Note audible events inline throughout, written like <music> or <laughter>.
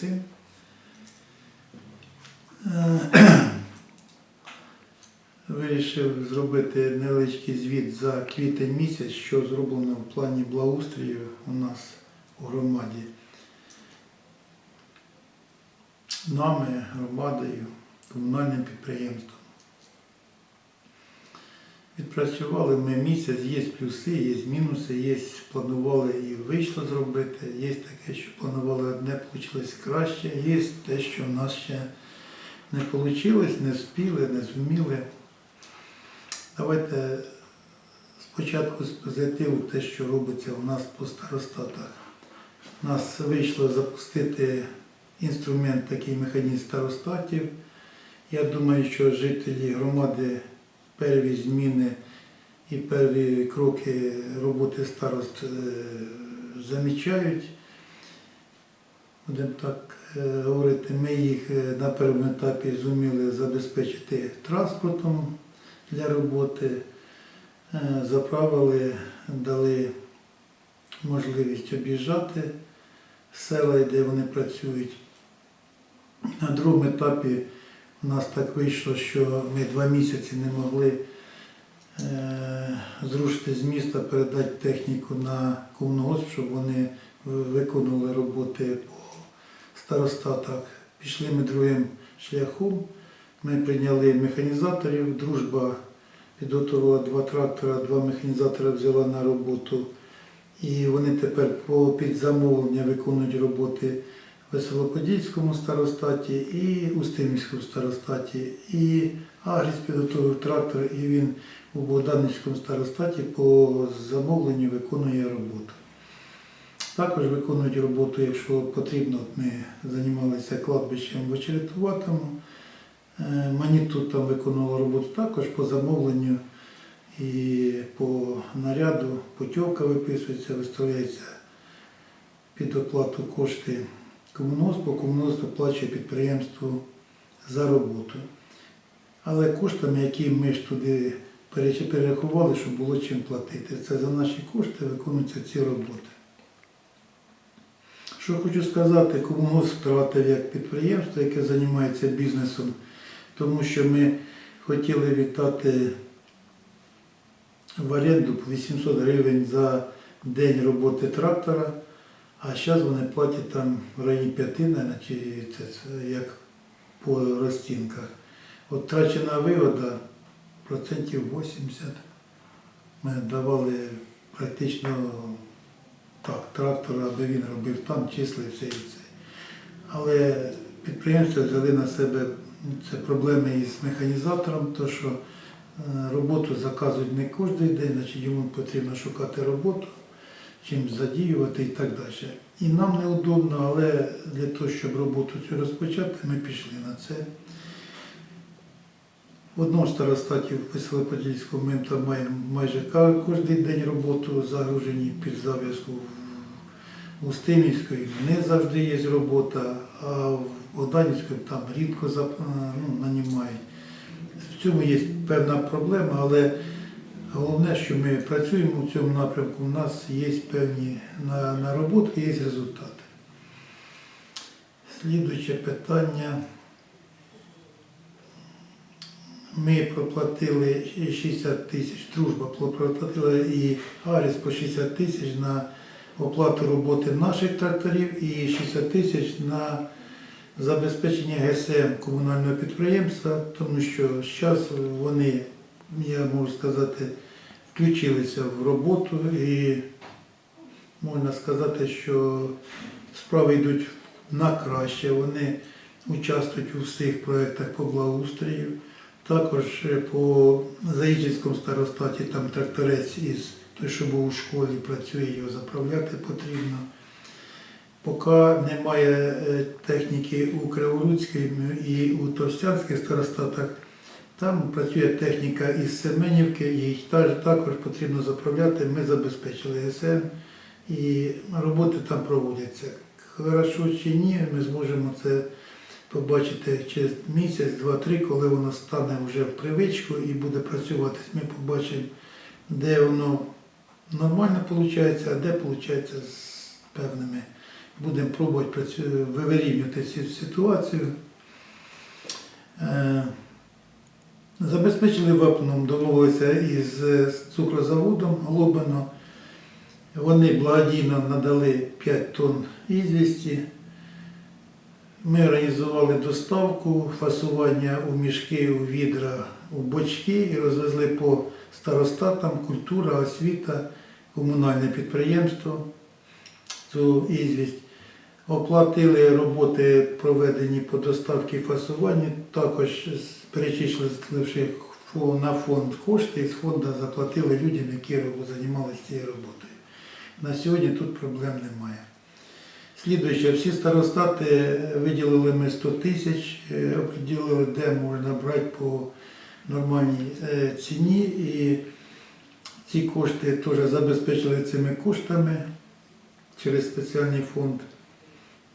син. Е, <clears throat> Вирішив зробити невеличкий звіт за квітень місяць, що зроблено в плані благоустрою у нас у громаді. Нами, громадою, комунальним підприємством. Відпрацювали ми місяць, є плюси, є мінуси, є планували і вийшло зробити, є таке, що планували одне, вийшло краще, є те, що в нас ще не вийшло, не встигли, не зуміли. Давайте спочатку з позитиву те, що робиться у нас по старостатах. У нас вийшло запустити інструмент, такий механізм старостатів. Я думаю, що жителі громади перві зміни і перві кроки роботи старост е, замічають. Будемо так е, говорити, ми їх е, на першому етапі зуміли забезпечити транспортом для роботи, заправили, дали можливість об'їжджати села, де вони працюють. На другому етапі у нас так вийшло, що ми два місяці не могли е, зрушити з міста, передати техніку на комунгосп, щоб вони виконували роботи по старостатах. Пішли ми другим шляхом. Ми прийняли механізаторів. Дружба підготувала два трактора, два механізатора взяла на роботу. І вони тепер по підзамовлення виконують роботи Веселоподільському старостаті і Устимівському старостаті. І Агріс підготовив трактор, і він у Богданівському старостаті по замовленню виконує роботу. Також виконують роботу, якщо потрібно, от ми займалися кладбищем в Очеретуватому. Е, Манітут там виконувала роботу також по замовленню і по наряду путівка виписується, виставляється під оплату кошти комунгоспу, комунгосп оплачує підприємству за роботу. Але коштами, які ми ж туди перерахували, щоб було чим платити. Це за наші кошти виконуються ці роботи. Що хочу сказати, комунгосп втратив як підприємство, яке займається бізнесом, тому що ми хотіли віддати в оренду 800 гривень за день роботи трактора, а зараз вони платять там в районі 5, наверное, чи це, як по розцінках. От трачена вигода процентів 80. Ми давали практично так, трактора, аби він робив там, числився і все. Але підприємства взяли на себе це проблеми із механізатором, то що е, роботу заказують не кожен день, значить йому потрібно шукати роботу, чим задіювати і так далі. І нам неудобно, але для того, щоб роботу цю розпочати, ми пішли на це. В одному старостаті в Веселоподільському ми там маємо майже кожен день роботу загружені під зав'язку. В Устимівської не завжди є робота, а в Богданівської там рідко ну, нанімають. В цьому є певна проблема, але головне, що ми працюємо в цьому напрямку, у нас є певні на- нароботки, є результати. Слідуюче питання. Ми проплатили 60 тисяч, дружба проплатила і Аріс по 60 тисяч на оплату роботи наших тракторів і 60 тисяч на забезпечення ГСМ комунального підприємства, тому що зараз вони, я можу сказати, включилися в роботу і можна сказати, що справи йдуть на краще. Вони участвують у всіх проєктах по благоустрою. Також по Заїжджівському старостаті там тракторець із той, що був у школі, працює, його заправляти потрібно. Поки немає е, техніки у Криворуцькій і у Товстянських старостатах, там працює техніка із Семенівки, та- також потрібно заправляти. Ми забезпечили ГСМ і роботи там проводяться. Хорошо чи ні, ми зможемо це побачити через місяць, два-три, коли воно стане вже в привичку і буде працювати. Ми побачимо, де воно нормально виходить, а де виходить з певними будемо пробувати вирівнювати цю ситуацію. Забезпечили вапном, домовилися із е, цукрозаводом Глобино. Вони благодійно надали 5 тонн ізвісті. Ми організували доставку, фасування у мішки, у відра, у бочки і розвезли по старостатам культура, освіта, комунальне підприємство цю ізвість. Оплатили роботи, проведені по доставці і фасуванню, також з- перечисливши на фонд кошти, і з фонду заплатили людям, які займалися цією роботою. На сьогодні тут проблем немає. Слідуюче, всі старостати виділили ми 100 тисяч, е, оприділили, де можна брати по нормальній е, ціні. І ці кошти теж забезпечили цими коштами через спеціальний фонд.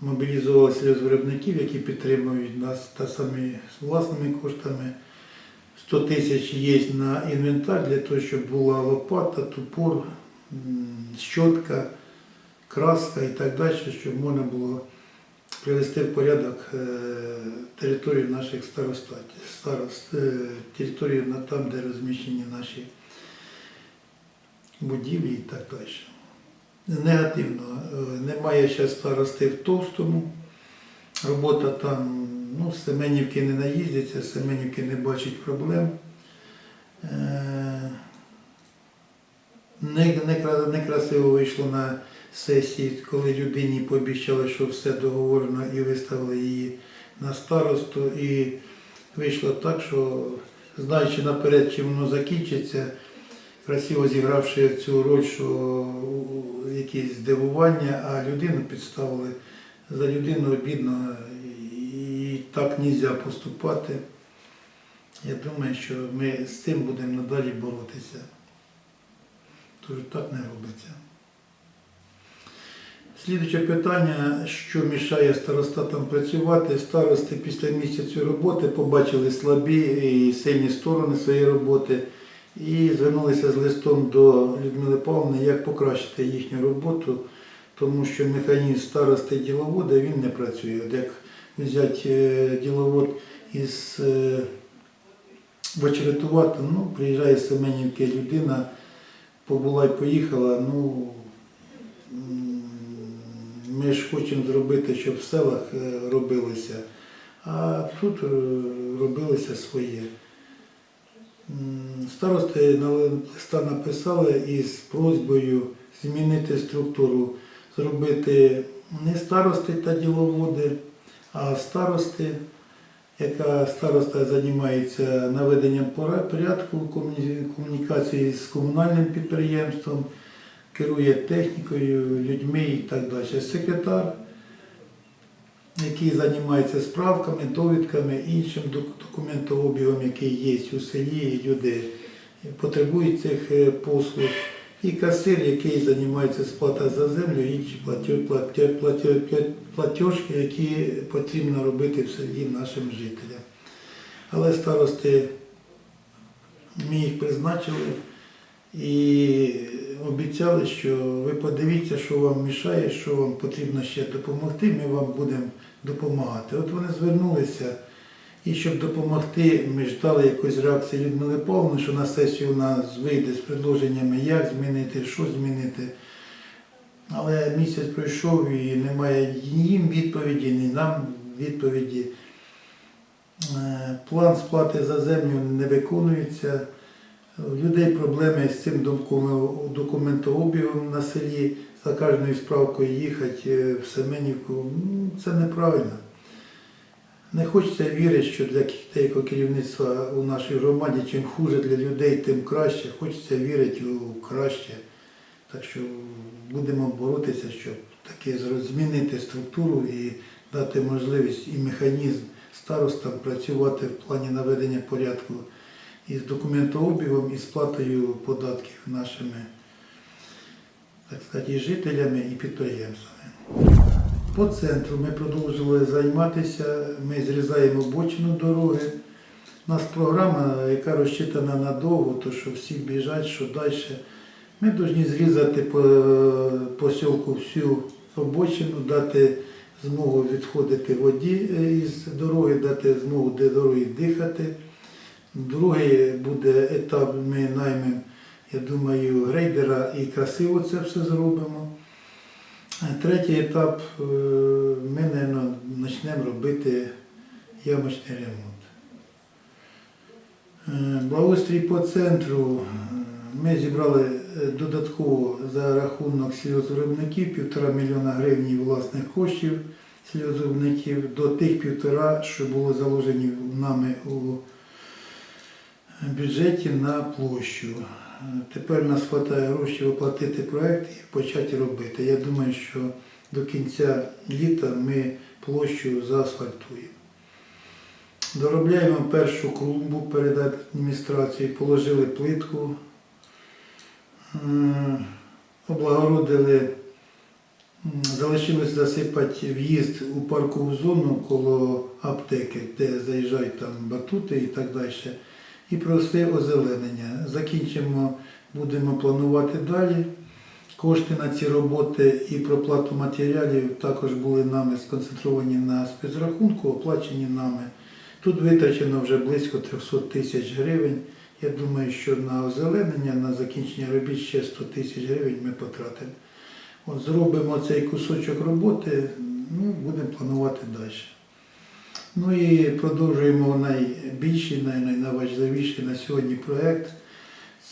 Мобілізувалися з виробників, які підтримують нас та самі з власними коштами. 100 тисяч є на інвентар для того, щоб була лопата, тупор, щотка, краска і так далі, щоб можна було привести в порядок е, територію наших старостатів, старост, е, територію на там, де розміщені наші будівлі і так далі. Негативно. Немає ще старости в Товстому. Робота там, ну, Семенівки не наїздиться, з Семенівки не бачить проблем. Е, Не, некрасиво вийшло на сесії, коли людині пообіцяли, що все договорено і виставили її на старосту. І вийшло так, що знаючи наперед, чим воно закінчиться, красиво зігравши цю роль, що якісь здивування, а людину підставили за людину обідно і так не можна поступати. Я думаю, що ми з цим будемо надалі боротися. Тож так не робиться. Слідуюче питання, що мішає старостатам працювати. Старости після місяцю роботи побачили слабі і сильні сторони своєї роботи і звернулися з листом до Людмили Павловни, як покращити їхню роботу, тому що механізм старости діловода він не працює. От Як взяти е, діловод із е, Бочеретувати, ну, приїжджає з Семенівки людина, побула й поїхала, ну ми ж хочемо зробити, щоб в селах е, робилося, а тут е, робилося своє. Старости листа написали із просьбою змінити структуру, зробити не старости та діловоди, а старости, яка староста займається наведенням порядку комунікації з комунальним підприємством, керує технікою, людьми і так далі. Секретар, який займається справками, довідками, іншим документообігом, який є у селі, і люди потребують цих е, послуг. І касир, який займається сплатою за землю, інші платіжки, які потрібно робити в селі нашим жителям. Але старости ми їх призначили і обіцяли, що ви подивіться, що вам мішає, що вам потрібно ще допомогти, ми вам будемо допомагати. От вони звернулися, і щоб допомогти, ми ждали якоїсь реакції Людмили Павловни, що на сесію у нас вийде з предложеннями, як змінити, що змінити. Але місяць пройшов і немає їм відповіді, ні нам відповіді. Е, План сплати за землю не виконується. У людей проблеми з цим докумен- документообігом на селі, за кожною справкою їхати е, в Семенівку. Ну, Це неправильно. Не хочеться вірити, що для деякого керівництва у нашій громаді, чим хуже для людей, тим краще. Хочеться вірити у краще. Так що будемо боротися, щоб таки змінити структуру і дати можливість і механізм старостам працювати в плані наведення порядку із документообігом і сплатою податків нашими так сказати, і жителями і підприємствами. По центру ми продовжували займатися, ми зрізаємо бочину дороги. У нас програма, яка розчитана надовго, то що всі біжать, що далі. Ми повинні зрізати по посілку всю обочину, дати змогу відходити воді е, із дороги, дати змогу де дороги дихати. Другий буде етап, ми наймемо, я думаю, грейдера і красиво це все зробимо. Третій етап е, ми, мабуть, почнемо робити ямочний ремонт. Е, Благоустрій по центру. е, Ми зібрали е, додатково за рахунок сільгоспвиробників півтора мільйона гривень власних коштів сільгоспвиробників до тих півтора, що було заложені нами у бюджеті на площу. Е, Тепер нас вистачає грошей оплатити проект і почати робити. Я думаю, що до кінця літа ми площу заасфальтуємо. Доробляємо першу клумбу перед адміністрацією, положили плитку, облагородили, м, залишилось засипати в'їзд у паркову зону коло аптеки, де заїжджають там батути і так далі. І просте озеленення. Закінчимо, будемо планувати далі. Кошти на ці роботи і проплату матеріалів також були нами сконцентровані на спецрахунку, оплачені нами. Тут витрачено вже близько 300 тисяч гривень. Я думаю, що на озеленення, на закінчення робіт ще 100 тисяч гривень ми потратимо. От зробимо цей кусочок роботи, ну, будемо планувати далі. Ну і продовжуємо найбільший, най- найважливіший на сьогодні проєкт.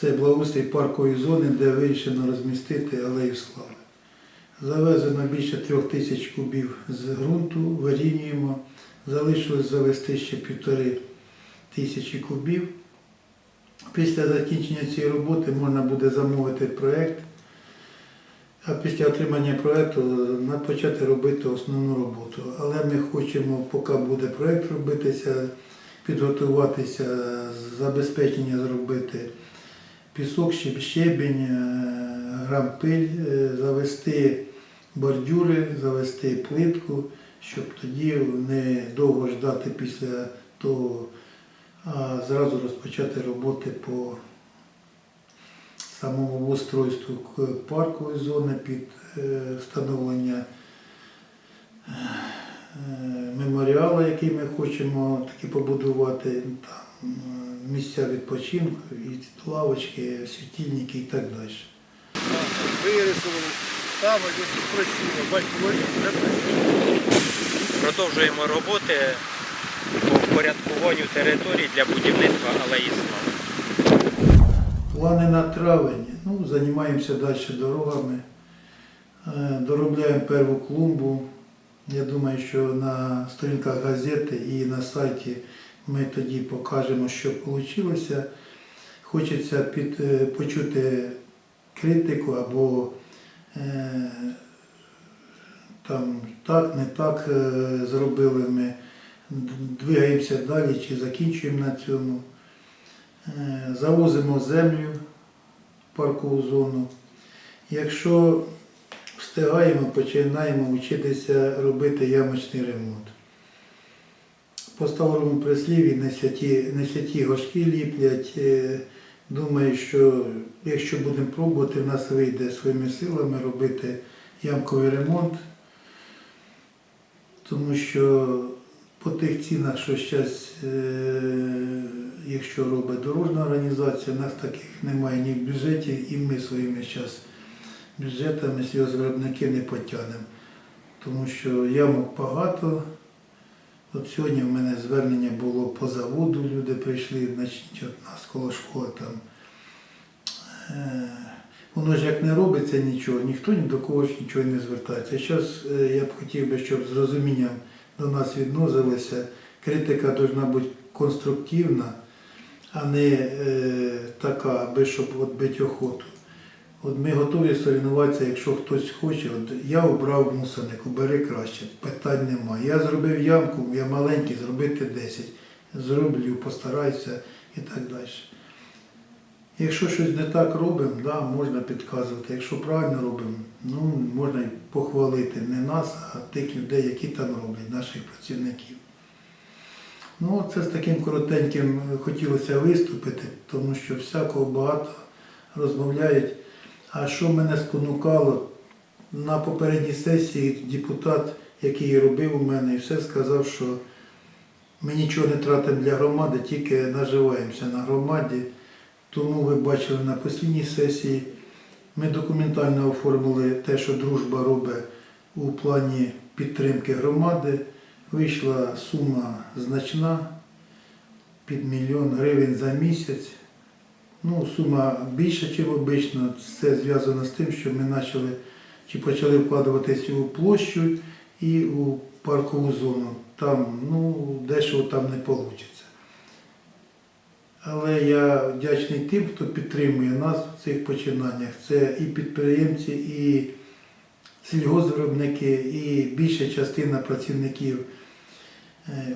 Це благоустрій паркової зони, де вирішено розмістити алею слави. Завезено більше трьох тисяч кубів з ґрунту, вирівнюємо. Залишилось завести ще півтори тисячі кубів. Після закінчення цієї роботи можна буде замовити проєкт, а після отримання проєкту почати робити основну роботу. Але ми хочемо, поки буде проєкт робитися, підготуватися, забезпечення зробити пісок, щеб- щебінь, е, грампиль, е, завести бордюри, завести плитку, щоб тоді не довго ждати після того, а зразу розпочати роботи по самому устройству паркової зони під е, встановлення е, меморіалу, який ми хочемо таки побудувати, там е, місця відпочинку, і лавочки, світильники і так далі. вирисували, там красиво, бачите, вже красиво. Продовжуємо роботи по впорядкуванню територій для будівництва алеї слави. Плани на травень. Ну, займаємося далі дорогами. Е, Доробляємо перву клумбу. Я думаю, що на сторінках газети і на сайті ми тоді покажемо, що вийшло. Хочеться під, е, почути критику або е, там так, не так е, зробили ми. Двигаємося далі чи закінчуємо на цьому. Е, Завозимо землю в паркову зону. Якщо встигаємо, починаємо вчитися робити ямочний ремонт. По старому прислів'ї не святі, не святі горшки ліплять. Е, Думаю, що якщо будемо пробувати, в нас вийде своїми силами робити ямковий ремонт, тому що по тих цінах, що зараз, якщо робить дорожня організація, у нас таких немає ні в бюджеті, і ми своїми зараз бюджетами сільгоспвиробники не потягнемо. Тому що ямок багато. От сьогодні в мене звернення було по заводу, люди прийшли, значить, от нас коло школи там. Е, Воно ж як не робиться нічого, ніхто ні до кого ж нічого не звертається. Зараз я б хотів би, щоб з розумінням до нас відносилися. Критика повинна бути конструктивна, а не е, така, аби щоб от бити охоту. От ми готові соревнуватися, якщо хтось хоче. От я обрав мусорник, бери краще, питань немає. Я зробив ямку, я маленький, зробити 10. Зроблю, постараюся і так далі. Якщо щось не так робимо, да, можна підказувати. Якщо правильно робимо, ну, можна й похвалити не нас, а тих людей, які там роблять, наших працівників. Ну, це з таким коротеньким хотілося виступити, тому що всякого багато розмовляють. А що мене спонукало, на попередній сесії депутат, який робив у мене, і все сказав, що ми нічого не тратимо для громади, тільки наживаємося на громаді. Тому ви бачили на останній сесії, ми документально оформили те, що дружба робить у плані підтримки громади. Вийшла сума значна під мільйон гривень за місяць. Ну, сума більша, ніж обично. Це зв'язано з тим, що ми почали чи почали вкладуватися у площу і у паркову зону. Там, ну, дешево там не вийде. Але я вдячний тим, хто підтримує нас в цих починаннях. Це і підприємці, і сільгоспвиробники, і більша частина працівників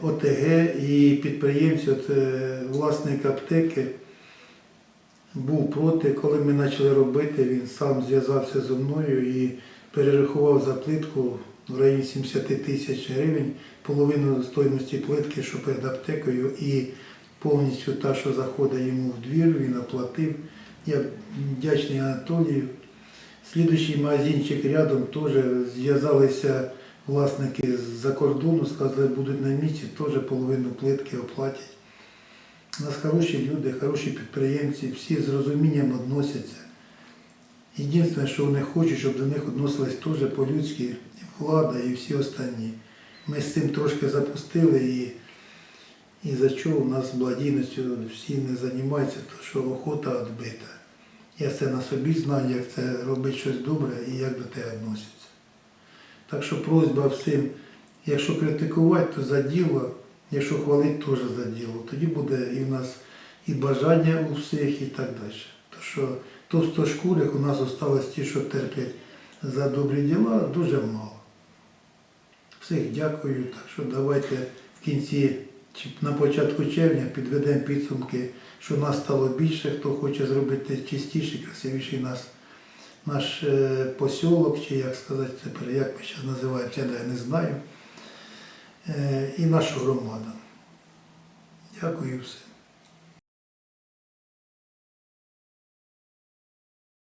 ОТГ, і підприємці, от, е, власник аптеки був проти, коли ми почали робити, він сам зв'язався зі мною і перерахував за плитку в районі 70 тисяч гривень, половину стоїмості плитки, що перед аптекою, і повністю та, що заходить йому в двір, він оплатив. Я вдячний Анатолію. Слідуючий магазинчик рядом теж зв'язалися власники з-за кордону, сказали, будуть на місці, теж половину плитки оплатять. У нас хороші люди, хороші підприємці, всі з розумінням відносяться. Єдине, що вони хочуть, щоб до них відносились теж по-людськи влада, і всі останні. Ми з цим трошки запустили і, і за чого у нас благодійністю всі не займаються, тому що охота відбита. Я це на собі знаю, як це робити щось добре і як до тебе відносяться. Так що просьба всім, якщо критикувати, то за діло, якщо хвалити, теж за діло. Тоді буде і в нас і бажання у всіх, і так далі. То що товстошкурих у нас осталось ті, що терплять за добрі діла, дуже мало. Всіх дякую. Так що давайте в кінці чи на початку червня підведемо підсумки, що нас стало більше, хто хоче зробити чистіший, красивіший нас, наш е, посілок, чи як сказати тепер, як ми зараз називаємо, я не знаю. Е, і нашу громаду. Дякую все.